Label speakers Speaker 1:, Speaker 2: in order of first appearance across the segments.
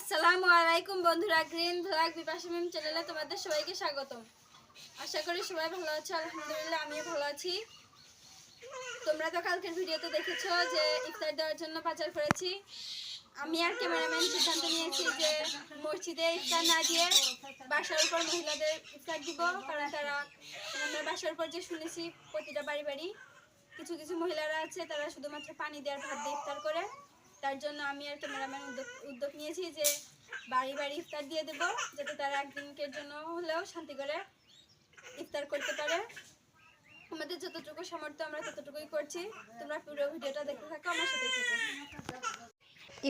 Speaker 1: আসসালামু আলাইকুম বন্ধুরা, গ্রিন ভ্লগ বিপাশা চ্যানেলে তোমাদের সবাইকে স্বাগতম। আশা করি সবাই ভালো আছো, আলহামদুলিল্লাহ আমিও ভালো আছি। তোমরা তো কালকের ভিডিওতে দেখেছ যে ইফতার দেওয়ার জন্য বাজার করেছি। আমি আর ক্যামেরাম্যান সিদ্ধান্ত নিয়েছি যে মসজিদে ইফতার না দিয়ে বাসার উপর মহিলাদের ইফতার দিব, কারণ তারা, আমরা বাসার উপর যে শুনেছি, প্রতিটা বাড়ি বাড়ি কিছু কিছু মহিলারা আছে, তারা শুধুমাত্র পানি দেওয়ার ভাত দিয়ে ইফতার করে। তার জন্য আমি আর ক্যামেরাম্যান উদ্যোগ নিয়েছি যে বাড়ি বাড়ি ইফতার দিয়ে দেবো, যাতে তারা একদিনকের জন্য হলেও শান্তি করে ইফতার করতে পারে। আমাদের যতটুকু সামর্থ্য, আমরা ততটুকুই করছি। তোমরা পুরো ভিডিওটা দেখতে থাকো, আমার সাথে থাকো।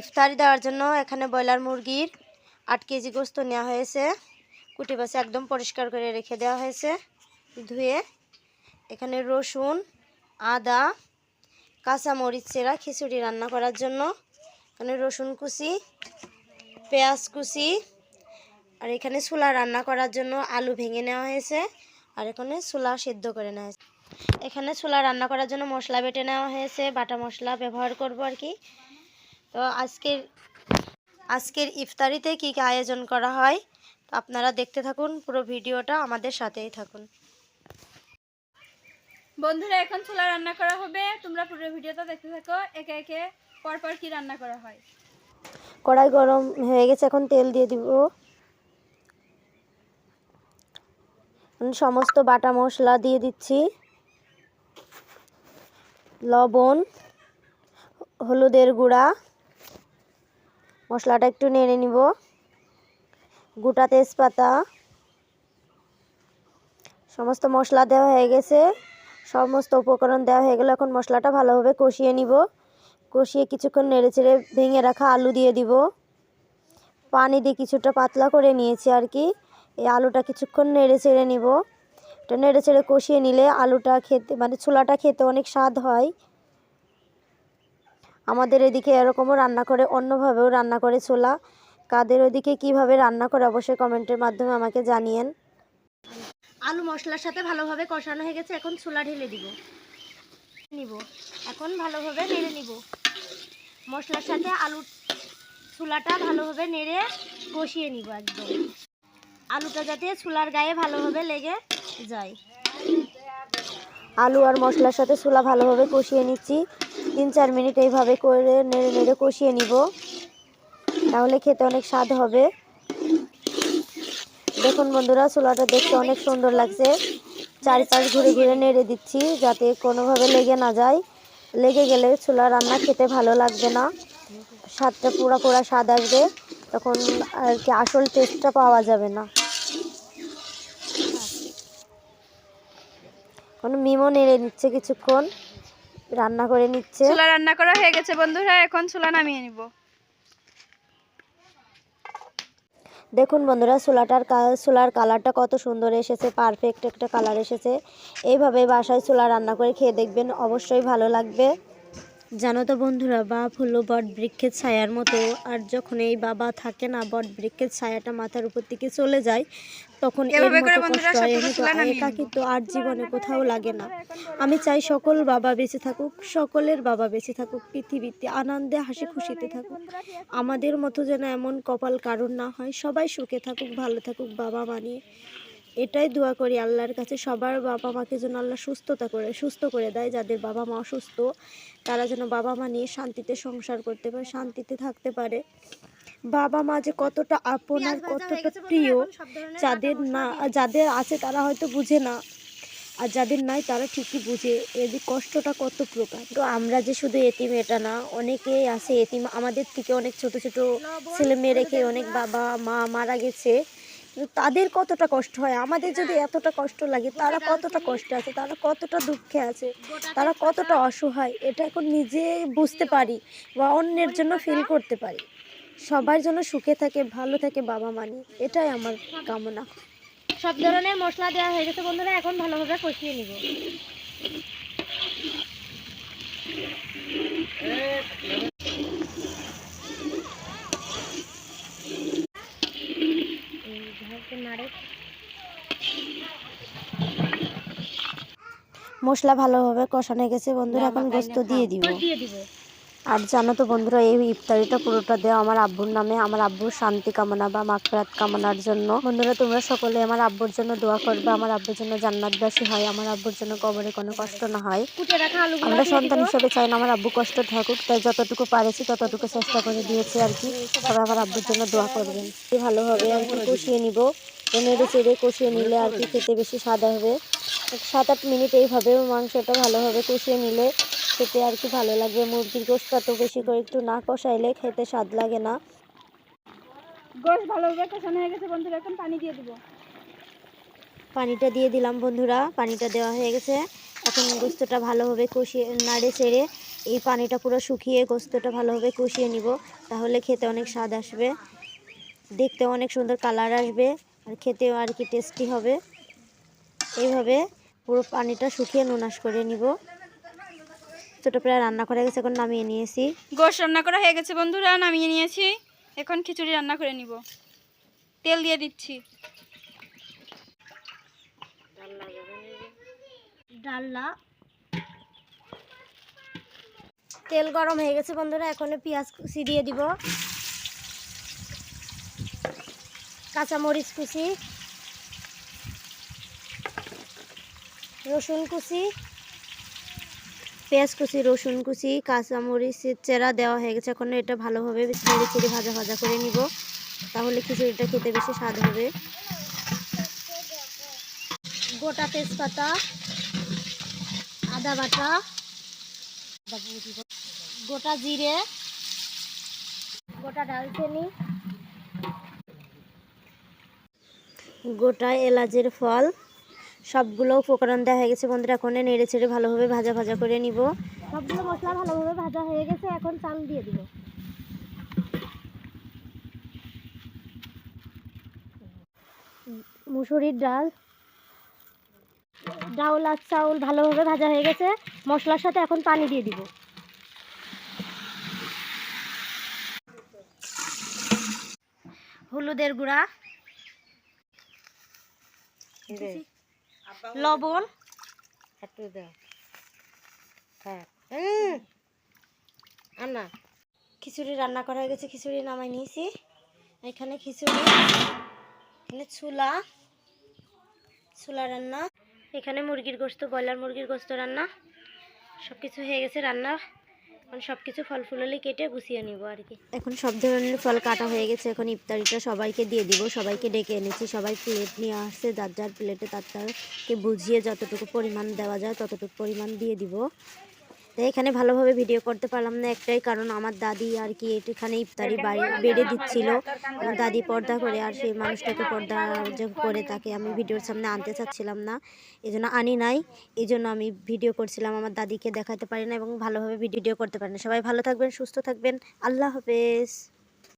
Speaker 2: ইফতারি দেওয়ার জন্য এখানে ব্রয়লার মুরগির আট কেজি গোস্ত নেওয়া হয়েছে। কুটি বাসে একদম পরিষ্কার করে রেখে দেওয়া হয়েছে। ধুয়ে এখানে রসুন, আদা কাঁচা মরিচ চেরা, খিচুড়ি রান্না করার জন্য। এখানে রসুন কুচি, পেঁয়াজ কুচি, আর এখানে ছোলা রান্না করার জন্য আলু ভেঙে নেওয়া হয়েছে, আর এখানে ছোলা সিদ্ধ করে নেওয়া হয়েছে। এখানে ছোলা রান্না করার জন্য মশলা বেটে নেওয়া হয়েছে, বাটা মশলা ব্যবহার করব আর কি। তো আজকের আজকের ইফতারিতে কী কী আয়োজন করা হয়, তো আপনারা দেখতে থাকুন পুরো ভিডিওটা, আমাদের সাথেই থাকুন।
Speaker 1: বন্ধুরা, এখন ছোলা রান্না করা হবে। তোমরা পুরো ভিডিওটা দেখতে থাকো। একে একে পরপর কি রান্না করা হয়।
Speaker 2: কড়াই গরম হয়ে গেছে, এখন তেল দিয়ে দিব। সমস্ত বাটা মশলা দিয়ে দিচ্ছি। লবণ, হলুদের গুঁড়া, মশলাটা একটু নেড়ে নিব। গোটা তেজপাতা, সমস্ত মশলা দেওয়া হয়ে গেছে। সমস্ত উপকরণ দেওয়া হয়ে গেলে। এখন মশলাটা ভালোভাবে কষিয়ে নিব। কষিয়ে কিছুক্ষণ নেড়ে চেড়ে ভেঙে রাখা আলু দিয়ে দিব। পানি দিয়ে কিছুটা পাতলা করে নিয়েছি আর কি। এই আলুটা কিছুক্ষণ নেড়ে চেড়ে নিব। এটা নেড়ে চেড়ে কষিয়ে নিলে আলুটা খেতে মানে ছোলাটা খেতে অনেক স্বাদ হয়। আমাদের এদিকে এরকমও রান্না করে, অন্যভাবেও রান্না করে ছোলা। কাদের ওদিকে কীভাবে রান্না করে অবশ্যই কমেন্টের মাধ্যমে আমাকে জানিয়েন। আলু মশলার সাথে ভালোভাবে কষানো হয়ে গেছে, এখন ছোলা ঢেলে দিব। নিব। এখন ভালোভাবে নেড়ে নিব। মশলার সাথে আলু ছোলাটা ভালোভাবে নেড়ে কষিয়ে নিব একদম। আলুটা যাতে ছোলার গায়ে ভালোভাবে লেগে যায়। আলু আর মশলার সাথে ছোলা ভালোভাবে কষিয়ে নিচ্ছি। তিন চার মিনিট এইভাবে করে নেড়ে নেড়ে কষিয়ে নিব। তাহলে খেতে অনেক স্বাদ হবে। দেখুন বন্ধুরা ছোলাটা দেখতে অনেক সুন্দর লাগছে। চারিপাশ ঘুরে ঘুরে নেড়ে দিচ্ছি যাতে কোনোভাবে লেগে না যায়। লেগে গেলে ছোলা রান্না খেতে ভালো লাগবে না। স্বাদটা পুরা পুরা স্বাদ আসবে, তখন আর কি আসল টেস্টটা পাওয়া যাবে না। কোনো মিমো নেড়ে নিচ্ছে কিছুক্ষণ, রান্না করে নিচ্ছে।
Speaker 1: ছোলা রান্না করা হয়ে গেছে বন্ধুরা, এখন ছোলা নামিয়ে নিব।
Speaker 2: দেখুন বন্ধুরা, সোলাটার সোলার কালারটা কত সুন্দর এসেছে পারফেক্ট একটা কালার এসেছে। এইভাবে বাসায় সোলা রান্না করে খেয়ে দেখবেন, অবশ্যই ভালো লাগবে। জানো তো বন্ধুরা বাপ হলো বট বৃক্ষের ছায়ার মতো। আর যখন এই বাবা থাকে না বট বৃক্ষের ছায়াটা মাথার উপর থেকে চলে যায় তখন এর মতো কষ্ট হয় একা কিন্তু আর জীবনে কোথাও লাগে না। আমি চাই সকল বাবা বেঁচে থাকুক সকলের বাবা বেঁচে থাকুক পৃথিবীতে আনন্দে হাসি খুশিতে থাকুক। আমাদের মতো যেন এমন কপাল কারণ না হয়। সবাই সুখে থাকুক ভালো থাকুক বাবা মানিয়ে। এটাই দোয়া করি আল্লাহর কাছে সবার বাবা মাকে যেন আল্লাহ সুস্থতা করে সুস্থ করে দেয় যাদের বাবা মা অসুস্থ তারা যেন বাবা মা নিয়ে শান্তিতে সংসার করতে পারে শান্তিতে থাকতে পারে। বাবা মা যে কতটা আপন আর কতটা প্রিয় যাদের না যাদের আছে তারা হয়তো বুঝে না আর যাদের নাই তারা ঠিকই বুঝে এদের কষ্টটা কত প্রকার। তো আমরা যে শুধু এতিম এটা না অনেকেই আছে এতিম আমাদের থেকে অনেক ছোট ছোট ছেলে মেয়ে রেখে অনেক বাবা মা মারা গেছে। তাদের কতটা কষ্ট হয়? আমাদের যদি এতটা কষ্ট লাগে, তারা কতটা কষ্ট আছে? তারা কতটা দুঃখে আছে? তারা কতটা অসহায়? এটা এখন নিজে বুঝতে পারি বা অন্যের জন্য ফিল করতে পারি। সবার জন্য সুখে থাকে, ভালো থাকে, বাবা মানি। এটাই আমার কামনা। সব ধরনের মশলা দেওয়া হয়ে গেছে বন্ধুরা, এখন ভালোভাবে কষিয়ে নিব। মশলা ভালোভাবে কষানো গেছে বন্ধুরা এখন গোস্ত দিয়ে দিব। আর জানো তো বন্ধুরা এই ইফতারিটা পুরোটা দেওয়া আমার আব্বুর নামে আমার আব্বুর শান্তি কামনা বা মাকরাত কামনার জন্য। বন্ধুরা তোমরা সকলে আমার আব্বুর জন্য দোয়া করবে আমার আব্বুর জন্য জান্নাতবাসী হয় আমার আব্বুর জন্য কবরে কোনো কষ্ট না হয়। আমরা সন্তান হিসেবে চাই না আমার আব্বু কষ্ট থাকুক তাই যতটুকু পারেছি ততটুকু চেষ্টা করে দিয়েছি আর কি। সবাই আমার আব্বুর জন্য দোয়া করবেন। ভালোভাবে আর কি কষিয়ে নিব। নেড়ে চেড়ে কষিয়ে নিলে আর কি খেতে বেশি স্বাদ হবে। সাত আট মিনিট এইভাবে মাংসটা ভালোভাবে কষিয়ে নিলে খেতে আর কি ভালো লাগবে মুরগির গোশটা তো বেশি করে একটু না কষাইলে খেতে স্বাদ লাগে না।
Speaker 1: গোশ ভালোভাবে কষানো হয়ে গেছে বন্ধুরা এখন পানি দিয়ে দিব।
Speaker 2: পানিটা দিয়ে দিলাম বন্ধুরা পানিটা দেওয়া হয়ে গেছে। এখন গোস্তটা ভালোভাবে কষিয়ে নাড়ে চেড়ে এই পানিটা পুরো শুকিয়ে গোস্তটা ভালোভাবে কষিয়ে নিব তাহলে খেতে অনেক স্বাদ আসবে। দেখতে অনেক সুন্দর কালার আসবে আর খেতেও আর কি টেস্টি হবে। এইভাবে পুরো পানিটা শুকিয়ে নুনাস করে নিব। গোস্তটা প্রায় রান্না করে গেছে এখন নামিয়ে নিয়েছি।
Speaker 1: গোশ রান্না করা হয়ে গেছে বন্ধুরা নামিয়ে নিয়েছি। এখন খিচুড়ি রান্না করে নিব। তেল দিয়ে দিচ্ছি।
Speaker 2: ডালনা। তেল গরম হয়ে গেছে বন্ধুরা এখন পেঁয়াজ কুচি দিয়ে দিব। কাঁচামরিচ কুচি। রসুন কুচি, পেঁয়াজ কুচি, রসুন কুচি কাঁচামরিচের চেরা দেওয়া হয়ে গেছে। এখন এটা ভালোভাবে নেড়ে চেড়ে ভাজা ভাজা করে নিব। তাহলে খিচুড়িটা খেতে বেশি স্বাদ হবে। গোটা তেজপাতা, আদা বাটা, গোটা জিরে, গোটা ডালচিনি, গোটা এলাচের ফল সবগুলো উপকরণ দেওয়া হয়ে গেছে বন্ধুরা এখন নেড়ে ছেড়ে ভালোভাবে ভাজা ভাজা করে নিব। সবগুলো মশলা ভালোভাবে ভাজা হয়ে গেছে এখন চাল দিয়ে দিব। মুসুরির ডাল ডাউল আর চাউল ভালোভাবে ভাজা হয়ে গেছে মশলার সাথে এখন পানি দিয়ে দিব। হলুদের গুঁড়া। লবণ। হ্যাঁ। আনা খিচুড়ি রান্না করা হয়ে গেছে। খিচুড়ি নামাই নিয়েছি। এখানে খিচুড়ি এখানে ছুলা ছোলা রান্না। এখানে মুরগির গোস্ত ব্রয়লার মুরগির গোস্ত রান্না। সব কিছু হয়ে গেছে রান্না এখন সব কিছু ফল কেটে গুছিয়ে নিব আর কি। এখন সব ধরনের ফল কাটা হয়ে গেছে, এখন ইফতারিটা সবাইকে দিয়ে দিব, সবাইকে ডেকে এনেছি, সবাই প্লেট নিয়ে আসছে, যার যার প্লেটে তার তারকে বুঝিয়ে যতটুকু পরিমাণ দেওয়া যায় ততটুকু পরিমাণ দিয়ে দিব। তো এখানে ভালোভাবে ভিডিও করতে পারলাম না একটাই কারণ আমার দাদি আর কি এখানে ইফতারি বাড়ি বেড়ে দিচ্ছিল। আমার দাদি পর্দা করে আর সেই মানুষটাকে পর্দা করে তাকে আমি ভিডিওর সামনে আনতে চাচ্ছিলাম না। এই জন্য আনি নাই। এই জন্য আমি ভিডিও করছিলাম, আমার দাদিকে দেখাতে পারি না এবং ভালোভাবে ভিডিও করতে পারি না। সবাই ভালো থাকবেন, সুস্থ থাকবেন। আল্লাহ হাফেজ।